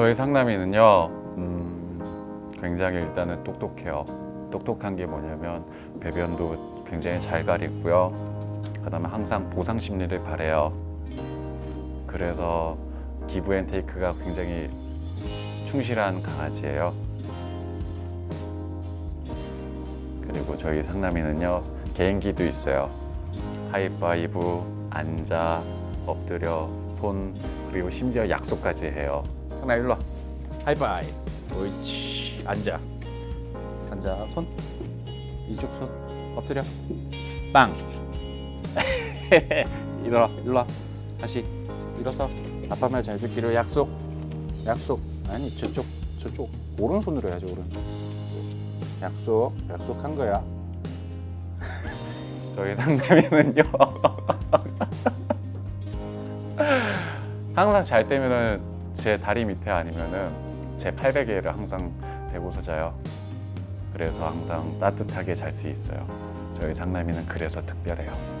저희 상남이는요, 음, 굉장히 일단은 똑똑해요. 똑똑한 게 뭐냐면 배변도 굉장히 잘 가리고요. 그 다음에 항상 보상 심리를 바래요. 그래서 기브 앤 테이크가 굉장히 충실한 강아지예요. 그리고 저희 상남이는요 개인기도 있어요. 하이파이브, 앉아, 엎드려, 손 그리고 심지어 약속까지 해요. 상남 일로 와. 하이파이. 옳지. 앉아. 앉아. 손. 이쪽 손. 엎드려. 빵. 일어나. 일로 와. 다시 일어서. 아빠 말 잘 듣기로 약속. 약속. 아니 저쪽 저쪽 오른손으로 해야지 오른. 약속. 약속한 거야. 저희 상남이는요 항상 잘 때면은 제 다리 밑에 아니면은 제 팔베개를 항상 대고서 자요. 그래서 항상 따뜻하게 잘 수 있어요. 저희 상남이는 그래서 특별해요.